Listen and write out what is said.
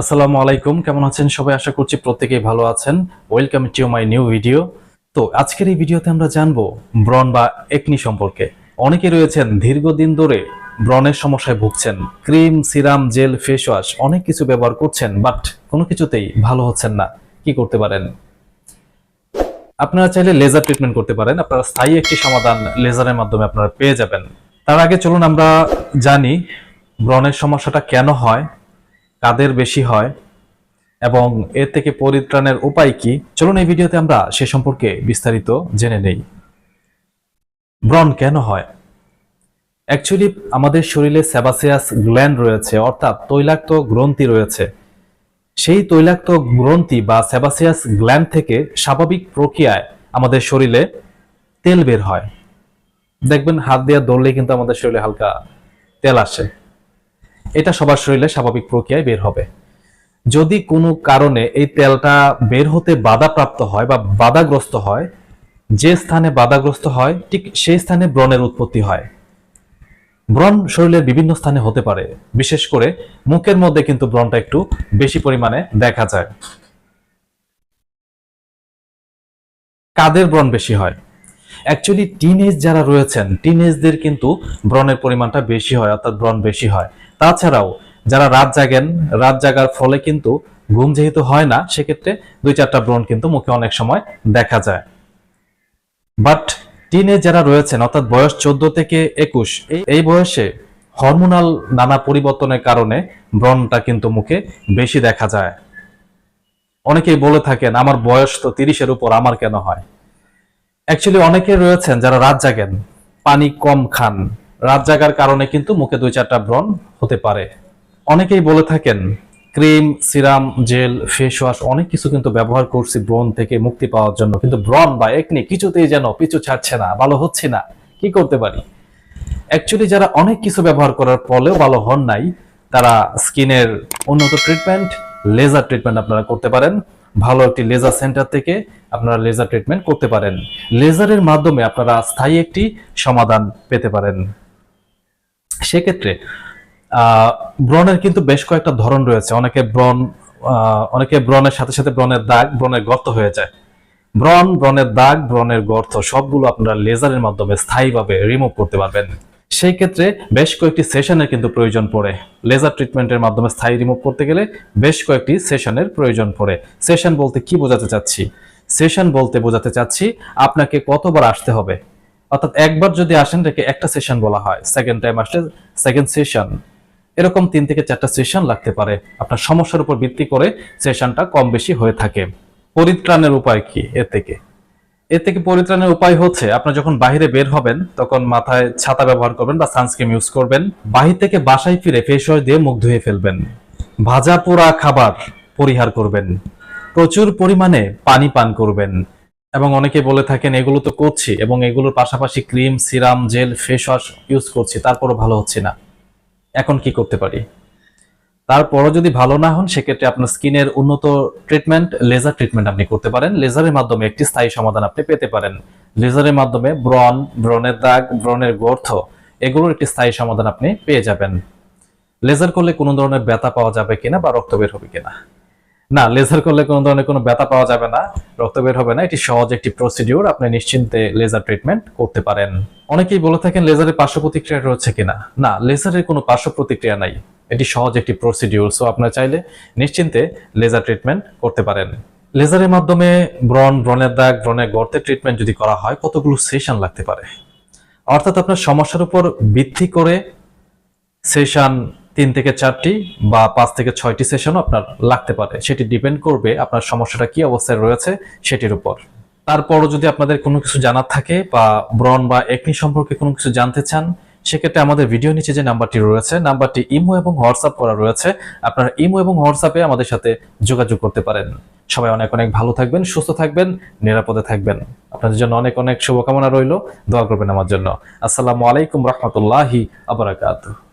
আসসালামু আলাইকুম। কেমন আছেন সবাই? আশা করছি প্রত্যেকেই ভালো আছেন। Welcome to my new video তো আজকের এই ভিডিওতে আমরা জানব ব্রণ বা একনি সম্পর্কে। অনেকে রয়েছেন দীর্ঘদিন ধরে ব্রণের সমস্যায় ভুগছেন। Cream, serum, gel face wash অনেক কিছু ব্যবহার করছেন বাট কোনো কিছুতেই ভালো হচ্ছেন না। কি করতে পারেন? আপনারা চাইলে লেজার ট্রিটমেন্ট করতে পারেন। আপনারা স্থায়ী একটি সমাধান লেজারের মাধ্যমে আপনারা পেয়ে যাবেন। তার আগে চলুন আমরা জানি ব্রণের সমস্যাটা কেন হয়। কাদের বেশি হয় এবং এর থেকে পরিত্রাণের উপায় কি? চলুন এই ভিডিওতে আমরা সে সম্পর্কে বিস্তারিত জেনে নেই। ব্রণ কেন হয়? অ্যাকচুয়ালি আমাদের শরীরে সেবাসিয়াস গ্ল্যান্ড রয়েছে, অর্থাৎ তৈলাক্ত গ্রন্থি রয়েছে। সেই তৈলাক্ত গ্রন্থি বা সেবাসিয়াস গ্ল্যান্ড থেকে স্বাভাবিক প্রক্রিয়ায় আমাদের শরীরে তেল বের হয়। দেখবেন হাত দিয়ে দৌড়লে কিন্তু আমাদের শরীরে হালকা তেল আসে। এটা সবার শরীরে স্বাভাবিক প্রক্রিয়ায় বের হবে। যদি কোনো কারণে এই তেলটা বের হতে বাধাপ্রাপ্ত হয় বা বাধাগ্রস্ত হয়, যে স্থানে বাধাগ্রস্ত হয়, ঠিক সেই স্থানে ব্রণের উৎপত্তি হয়। ব্রণ শরীরের বিভিন্ন স্থানে হতে পারে, বিশেষ করে মুখের মধ্যে কিন্তু ব্রণটা একটু বেশি পরিমাণে দেখা যায়। কাদের ব্রণ বেশি হয়? অ্যাকচুয়ালি টিনেজ যারা রয়েছেন, টিনেজদের কিন্তু ব্রণের পরিমাণটা বেশি হয়, অর্থাৎ ব্রণ বেশি হয়। তাছাড়াও যারা রাত জাগেন, রাত জাগার ফলে কিন্তু ঘুম যেহেতু হয় না, সেক্ষেত্রে দুই চারটা ব্রণ কিন্তু মুখে অনেক সময় দেখা যায়। বাট টিনে যারা রয়েছেন, অর্থাৎ বয়স চোদ্দ থেকে একুশ, এই বয়সে হরমোনাল নানা পরিবর্তনের কারণে ব্রণটা কিন্তু মুখে বেশি দেখা যায়। অনেকেই বলে থাকেন, আমার বয়স তো তিরিশের উপর, আমার কেন হয়? অ্যাকচুয়ালি অনেকে রয়েছেন যারা রাত জাগেন, পানি কম খান। রাত জাগার কারণে কিন্তু মুখে দুই চারটা ব্রণ হতে পারে। অনেকেই বলে থাকেন, cream, serum, gel, face wash অনেক কিছু কিন্তু ব্যবহার করছি ব্রণ থেকে মুক্তি পাওয়ার জন্য। কিন্তু ব্রণ বা একনি কিছুতেই যেন পিছু ছাড়ছে না, ভালো হচ্ছে না। কি করতে পারি? অ্যাকচুয়ালি যারা অনেক কিছু ব্যবহার করার ফলেও ভালো হন নাই, তারা স্কিনের উন্নত ট্রিটমেন্ট লেজার ট্রিটমেন্ট আপনারা করতে পারেন। ভালো একটি লেজার সেন্টার থেকে আপনারা লেজার ট্রিটমেন্ট করতে পারেন। লেজারের মাধ্যমে আপনারা স্থায়ী একটি সমাধান পেতে পারেন। সেক্ষেত্রে ব্রণের কিন্তু বেশ কয়েকটা ধরন রয়েছে। অনেকে ব্রণ অনেকে ব্রণের সাথে সাথে ব্রণের দাগ, ব্রণের গর্ত হয়ে যায়। ব্রণ, ব্রণের দাগ, ব্রণের গর্ত, সবগুলো আপনারা লেজারের মাধ্যমে স্থায়ীভাবে রিমুভ করতে পারবেন। সেই ক্ষেত্রে বেশ কয়েকটি সেশনের কিন্তু প্রয়োজন পড়ে। লেজার ট্রিটমেন্টের মাধ্যমে স্থায়ী রিমুভ করতে গেলে বেশ কয়েকটি সেশনের প্রয়োজন পড়ে। সেশন বলতে কি বোঝাতে চাচ্ছি? সেশন বলতে বোঝাতে চাচ্ছি, আপনাকে কতবার আসতে হবে? অর্থাৎ একবার যদি আসেন এটাকে একটা সেশন বলা হয়। সেকেন্ড টাইম আসলে সেকেন্ড সেশন এরকম তিন থেকে চারটা সেশন লাগতে পারে। আপনার সমস্যার উপর ভিত্তি করে সেশনটা কম বেশি হয়ে থাকে। পরিত্রাণের উপায় কি এর থেকে? এর থেকে পরিত্রাণের উপায় হচ্ছে আপনি যখন বাইরে বের হবেন, তখন মাথায় ছাতা ব্যবহার করবেন বা সানস্ক্রিন ইউজ করবেন। বাহির থেকে বাসায় ফিরে ফেস ওয়াশ দিয়ে মুখ ধুয়ে ফেলবেন। ভাজা পোড়া খাবার পরিহার করবেন। প্রচুর পরিমাণে পানি পান করবেন। এবং অনেকে বলে থাকেন, এগুলো তো করছি এবং এগুলোর পাশাপাশি cream, serum, gel, face wash use করছি, তারপরও ভালো হচ্ছে না। এখন কি করতে পারি? তারপরও যদি ভালো না হন, সেক্ষেত্রে আপনার স্কিনের উন্নত ট্রিটমেন্ট, লেজার ট্রিটমেন্ট আপনি করতে পারেন। লেজারের মাধ্যমে একটি স্থায়ী সমাধান আপনি পেতে পারেন। লেজারের মাধ্যমে ব্রণ, ব্রণের দাগ, ব্রণের গর্থ, এগুলোর একটি স্থায়ী সমাধান আপনি পেয়ে যাবেন। লেজার করলে কোনো ধরনের ব্যথা পাওয়া যাবে কিনা বা রক্ত বের হবে কিনা? না লেজার করলে কোনো ধরনের কোনো ব্যথা পাওয়া যাবে না, রক্ত বের হবে না, এটি সহজ একটি প্রসিডিউর আপনি নিশ্চিন্তে লেজার ট্রিটমেন্ট করতে পারেন। অনেকেই বলে থাকেন লেজারের পার্শ্ব প্রতিক্রিয়া রয়েছে কিনা। না লেজারের কোনো পার্শ্ব প্রতিক্রিয়া নাই, এটি সহজ একটি প্রসিডিউর সো আপনার চাইলে নিশ্চিন্তে লেজার ট্রিটমেন্ট করতে পারেন। লেজারের মাধ্যমে ব্রণ, ব্রণের দাগ, ব্রণের গর্তের ট্রিটমেন্ট যদি করা হয়, কতগুলো সেশন লাগতে পারে? অর্থাৎ আপনার সমস্যার উপর ভিত্তি করে সেশন তিন থেকে চারটি বা পাঁচ থেকে ছয়টি সেশনও আপনার লাগতে পারে। সেটি ডিপেন্ড করবে আপনার সমস্যাটা কি অবস্থায় রয়েছে সেটির উপর। তারপরও যদি আপনাদের কোনো কিছু জানার থাকে বা ব্রণ বা একনি সম্পর্কে কোনো কিছু জানতে চান, সেক্ষেত্রে আমাদের ভিডিও নিচে যে নাম্বারটি রয়েছে নাম্বারটি ইমো এবং হোয়াটসঅ্যাপ করা রয়েছে, আপনারা ইমো এবং হোয়াটসঅ্যাপে আমাদের সাথে যোগাযোগ করতে পারেন। সবাই অনেক অনেক ভালো থাকবেন, সুস্থ থাকবেন, নিরাপদে থাকবেন। আপনাদের জন্য অনেক অনেক শুভকামনা রইল, দোয়া করবেন আমার জন্য। আসসালামু আলাইকুম রহমতুল্লাহি আবরাকাতুহ